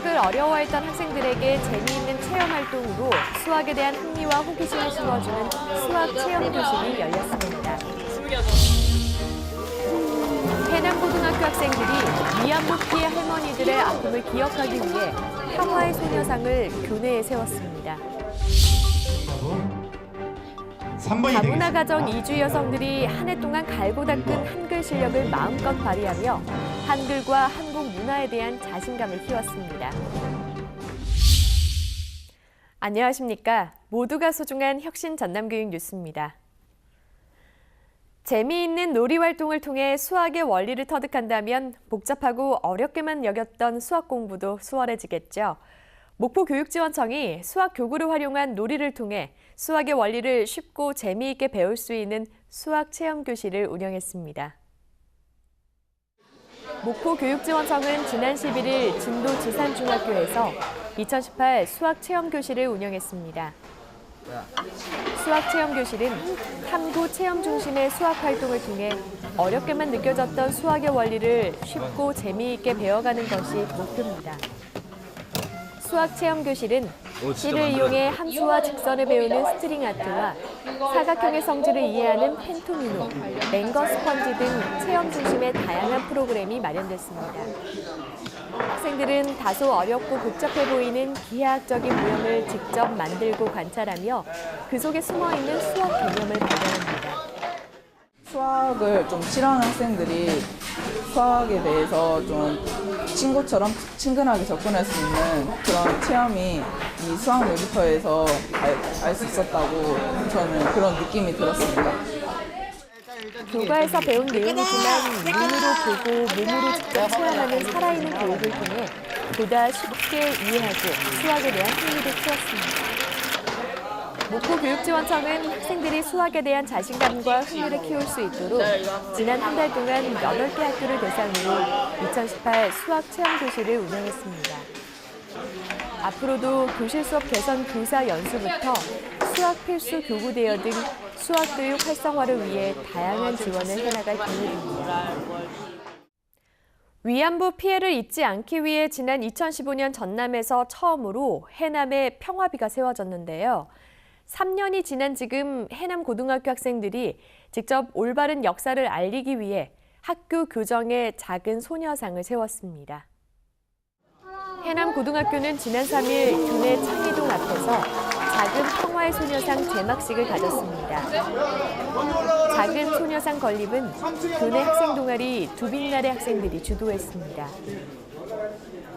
수학을 어려워했던 학생들에게 재미있는 체험 활동으로 수학에 대한 흥미와 호기심을 심어주는 수학 체험 교실이 열렸습니다. 해남고등학교 학생들이 위안부 피해 할머니들의 아픔을 기억하기 위해 평화의 소녀상을 교내에 세웠습니다. 3번이 다문화. 가정 이주 여성들이 한 해 동안 갈고 닦은 한글 실력을 마음껏 발휘하며 한글과 한국 문화에 대한 자신감을 키웠습니다. 안녕하십니까. 모두가 소중한 혁신 전남교육 뉴스입니다. 재미있는 놀이 활동을 통해 수학의 원리를 터득한다면 복잡하고 어렵게만 여겼던 수학 공부도 수월해지겠죠. 목포교육지원청이 수학 교구를 활용한 놀이를 통해 수학의 원리를 쉽고 재미있게 배울 수 있는 수학 체험 교실을 운영했습니다. 목포 교육지원청은 지난 11일 진도 지산중학교에서 2018 수학 체험 교실을 운영했습니다. 수학 체험 교실은 탐구 체험 중심의 수학 활동을 통해 어렵게만 느껴졌던 수학의 원리를 쉽고 재미있게 배워가는 것이 목표입니다. 수학 체험 교실은 실을 이용해 함수와 직선을 배우는 스트링 아트와 사각형의 성질을 이해하는 펜토미노, 랭거 스펀지 등 체험 중심의 다양한 프로그램이 마련됐습니다. 학생들은 다소 어렵고 복잡해 보이는 기하학적인 모형을 직접 만들고 관찰하며 그 속에 숨어 있는 수학 개념을 발견합니다. 수학을 좀 싫어하는 학생들이 수학에 대해서 좀 친구처럼 친근하게 접근할 수 있는 그런 체험이 이 수학 놀이터에서 알 수 있었다고 저는 그런 느낌이 들었습니다. 교과에서 배운 내용이지만 눈으로 보고 몸으로 직접 체험하는 살아있는 교육을 통해 보다 쉽게 이해하고 수학에 대한 흥미를 키웠습니다. 목포교육지원청은 학생들이 수학에 대한 자신감과 흥미를 키울 수 있도록 지난 한 달 동안 8개 학교를 대상으로 2018 수학 체험 교실을 운영했습니다. 앞으로도 교실 수업 개선 교사 연수부터 수학 필수 교구 대여 등 수학 교육 활성화를 위해 다양한 지원을 해나갈 계획입니다. 위안부 피해를 잊지 않기 위해 지난 2015년 전남에서 처음으로 해남에 평화비가 세워졌는데요. 3년이 지난 지금 해남 고등학교 학생들이 직접 올바른 역사를 알리기 위해 학교 교정에 작은 소녀상을 세웠습니다. 해남 고등학교는 지난 3일 교내 창의동 앞에서 작은 평화의 소녀상 개막식을 가졌습니다. 작은 소녀상 건립은 교내 학생 동아리 두빛날의 학생들이 주도했습니다.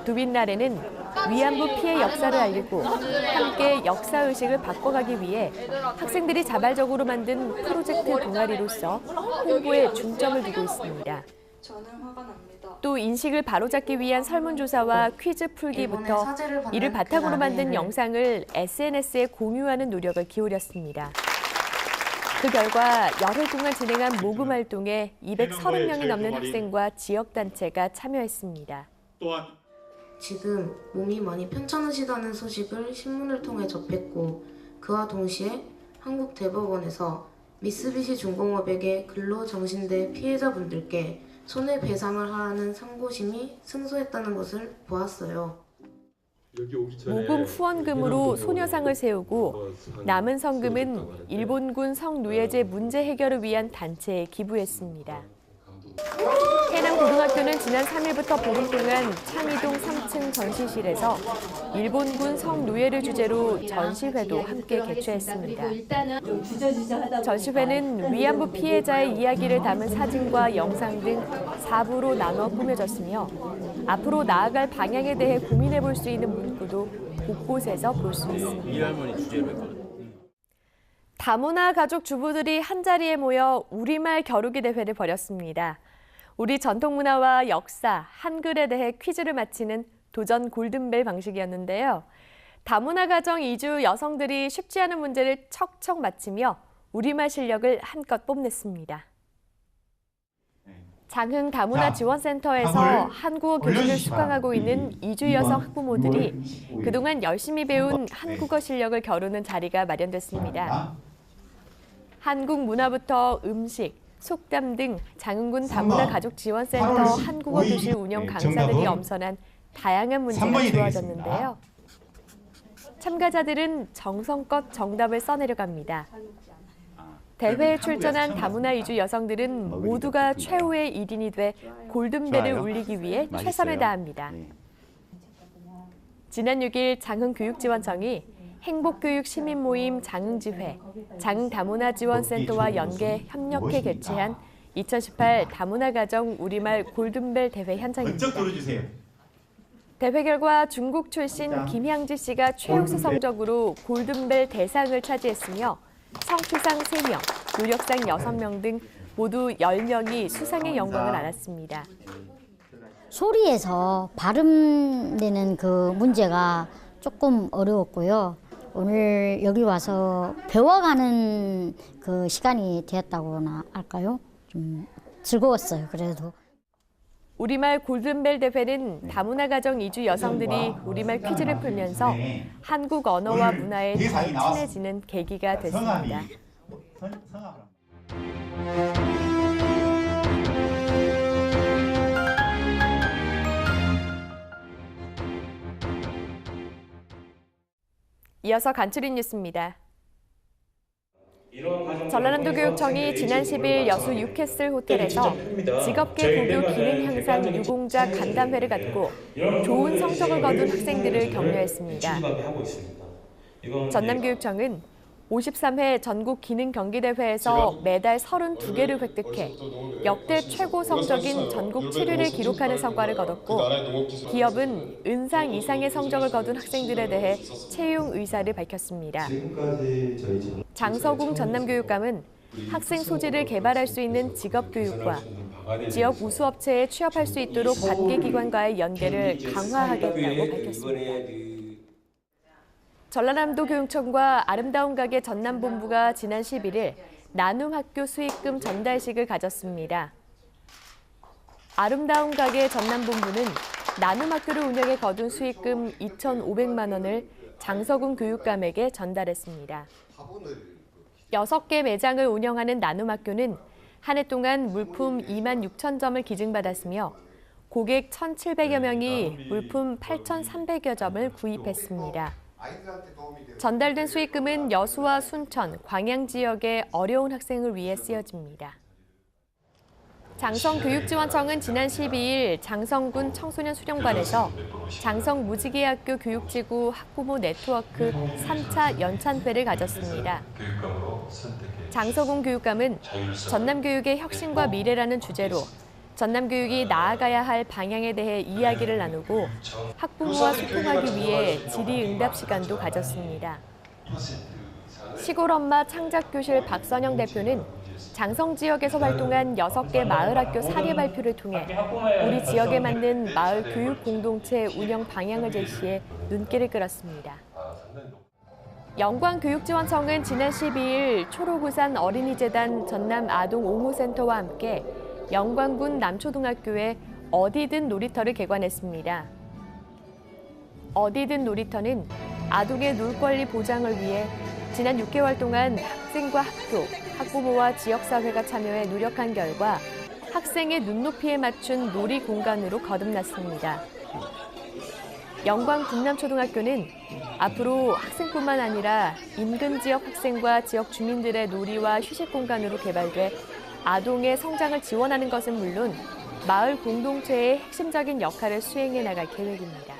두빛날에는 위안부 피해 역사를 알리고 함께 역사 의식을 바꿔가기 위해 학생들이 자발적으로 만든 프로젝트 동아리로서 홍보에 중점을 두고 있습니다. 저는 화가 납니다. 또 인식을 바로잡기 위한 설문조사와 퀴즈 풀기부터 이를 바탕으로 만든 영상을 SNS에 공유하는 노력을 기울였습니다. 그 결과 열흘 동안 진행한 모금 활동에 230명이 넘는 학생과 지역단체가 참여했습니다. 또한 지금 몸이 많이 편찮으시다는 소식을 신문을 통해 접했고 그와 동시에 한국 대법원에서 미쓰비시 중공업에게 근로정신대 피해자분들께 손해배상을 하라는 상고심이 승소했다는 것을 보았어요. 여기 오기 전에 모금 후원금으로 소녀상을 세우고 남은 성금은 일본군 성노예제 문제 해결을 위한 단체에 기부했습니다. 해남 고등학교는 지난 3일부터 보름 동안 창의동 3층 전시실에서 일본군 성노예를 주제로 전시회도 함께 개최했습니다. 전시회는 위안부 피해자의 이야기를 담은 사진과 영상 등 4부로 나눠 꾸며졌으며 앞으로 나아갈 방향에 대해 고민해 볼 수 있는 문구도 곳곳에서 볼 수 있습니다. 이 할머니 주제로 했거든. 다문화 가족 주부들이 한자리에 모여 우리말 겨루기 대회를 벌였습니다. 우리 전통 문화와 역사, 한글에 대해 퀴즈를 마치는 도전 골든벨 방식이었는데요. 다문화 가정 이주 여성들이 쉽지 않은 문제를 척척 맞히며 우리말 실력을 한껏 뽐냈습니다. 장흥 다문화 자, 지원센터에서 한국어 올려주시기 수강하고. 있는 이주 여성 학부모들이 6월 25일. 그동안 열심히 배운 네. 한국어 실력을 겨루는 자리가 마련됐습니다. 자, 한국 문화부터 음식, 속담 등 장흥군 삼 다문화 번, 가족 지원센터 8월 한국어 교실 15일. 운영 네, 강사들이 엄선한 다양한 문제가 3번이 주어졌는데요. 참가자들은 정성껏 정답을 써내려갑니다. 대회에 출전한 다문화 이주 여성들은 모두가 최후의 1인이 돼 골든벨을. 울리기 위해. 최선을 다합니다. 네. 지난 6일 장흥교육지원청이 행복교육 시민 모임 장흥지회, 장다문화 지원센터와 연계 협력해 개최한 2018 다문화 가정 우리말 골든벨 대회 현장입니다. 대회 결과 중국 출신 김향지 씨가 최우수 성적으로 골든벨 대상을 차지했으며 성취상 3명, 노력상 6명 등 모두 10명이 수상의 영광을 안았습니다. 소리에서 발음 내는 그 문제가 조금 어려웠고요. 오늘 여기 와서 배워가는 그 시간이 되었다고나 할까요? 좀 즐거웠어요. 그래도. 우리말 골든벨 대회는 다문화 가정 이주 여성들이 우리말 퀴즈를 풀면서 네. 한국 언어와 문화에 나왔어. 친해지는 계기가 성함이 됐습니다. 이어서 간추린 뉴스입니다. 전라남도 교육청이 지난 10일 여수 유캐슬 호텔에서 직업계 고교 기능 향상 유공자 간담회를 갖고 좋은 성적을 거둔 학생들을 격려했습니다. 전남교육청은 53회 전국 기능 경기 대회에서 매달 32개를 획득해 역대 최고 성적인 전국 7위를 기록하는 성과를 거뒀고 기업은 은상 이상의 성적을 거둔 학생들에 대해 채용 의사를 밝혔습니다. 장서궁 전남교육감은 학생 소질을 개발할 수 있는 직업교육과 지역 우수업체에 취업할 수 있도록 관계기관과의 연계를 강화하겠다고 밝혔습니다. 전라남도 교육청과 아름다운 가게 전남본부가 지난 11일 나눔 학교 수익금 전달식을 가졌습니다. 아름다운 가게 전남본부는 나눔 학교를 운영해 거둔 수익금 2,500만 원을 장서군 교육감에게 전달했습니다. 여섯 개 매장을 운영하는 나눔 학교는 한 해 동안 물품 2만 6천 점을 기증받았으며 고객 1,700여 명이 물품 8,300여 점을 구입했습니다. 전달된 수익금은 여수와 순천, 광양 지역의 어려운 학생을 위해 쓰여집니다. 장성교육지원청은 지난 12일 장성군 청소년 수련관에서 장성 무지개학교 교육지구 학부모 네트워크 3차 연찬회를 가졌습니다. 장서군 교육감은 전남교육의 혁신과 미래라는 주제로 전남교육이 나아가야 할 방향에 대해 이야기를 나누고 학부모와 소통하기 위해 질의응답 시간도 가졌습니다. 시골 엄마 창작교실 박선영 대표는 장성 지역에서 활동한 6개 마을학교 사례 발표를 통해 우리 지역에 맞는 마을 교육 공동체 운영 방향을 제시해 눈길을 끌었습니다. 영광교육지원청은 지난 12일 초록우산 어린이재단 전남 아동 옹호센터와 함께 영광군 남초등학교에 어디든 놀이터를 개관했습니다. 어디든 놀이터는 아동의 놀 권리 보장을 위해 지난 6개월 동안 학생과 학교, 학부모와 지역사회가 참여해 노력한 결과 학생의 눈높이에 맞춘 놀이 공간으로 거듭났습니다. 영광 군남초등학교는 앞으로 학생뿐만 아니라 인근 지역 학생과 지역 주민들의 놀이와 휴식 공간으로 개발돼 아동의 성장을 지원하는 것은 물론 마을 공동체의 핵심적인 역할을 수행해 나갈 계획입니다.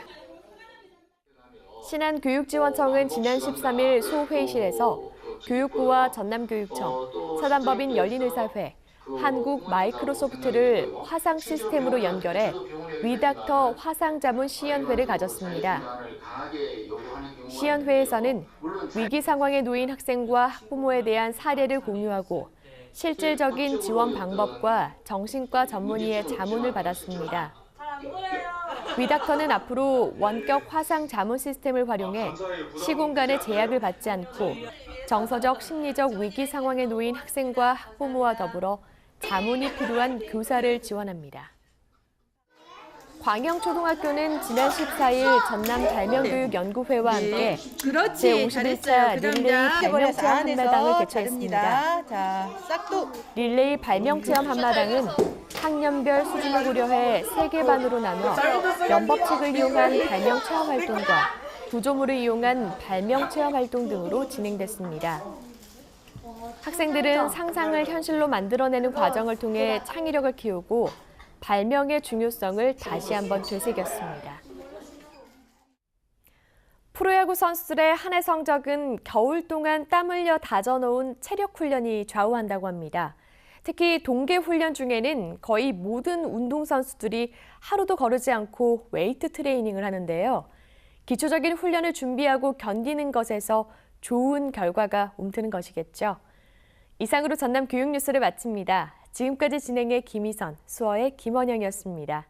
신한교육지원청은 지난 13일 소회의실에서 교육부와 전남교육청, 사단법인 열린의사회, 한국 마이크로소프트를 화상 시스템으로 연결해 위닥터 화상자문 시연회를 가졌습니다. 시연회에서는 위기 상황에 놓인 학생과 학부모에 대한 사례를 공유하고 실질적인 지원 방법과 정신과 전문의의 자문을 받았습니다. 위닥터는 앞으로 원격 화상 자문 시스템을 활용해 시공간의 제약을 받지 않고 정서적, 심리적 위기 상황에 놓인 학생과 학부모와 더불어 자문이 필요한 교사를 지원합니다. 광영초등학교는 지난 14일 전남 발명교육연구회와 함께 그렇지 제51차 잘했어요. 그다음 릴레이 자, 발명 해버려서 체험 안에서 한마당을. 개최했습니다. 자 싹둑 릴레이 발명 체험 한마당은 학년별 수준을 고려해 세 개 반으로 나눠 연법책을 이용한 발명 체험 활동과 구조물을 이용한 발명 체험 활동 등으로 진행됐습니다. 학생들은 상상을 현실로 만들어내는 과정을 통해 창의력을 키우고 발명의 중요성을 다시 한번 되새겼습니다. 프로야구 선수들의 한 해 성적은 겨울 동안 땀 흘려 다져놓은 체력 훈련이 좌우한다고 합니다. 특히 동계 훈련 중에는 거의 모든 운동 선수들이 하루도 거르지 않고 웨이트 트레이닝을 하는데요. 기초적인 훈련을 준비하고 견디는 것에서 좋은 결과가 움트는 것이겠죠. 이상으로 전남 교육 뉴스를 마칩니다. 지금까지 진행의 김희선, 수어의 김원영이었습니다.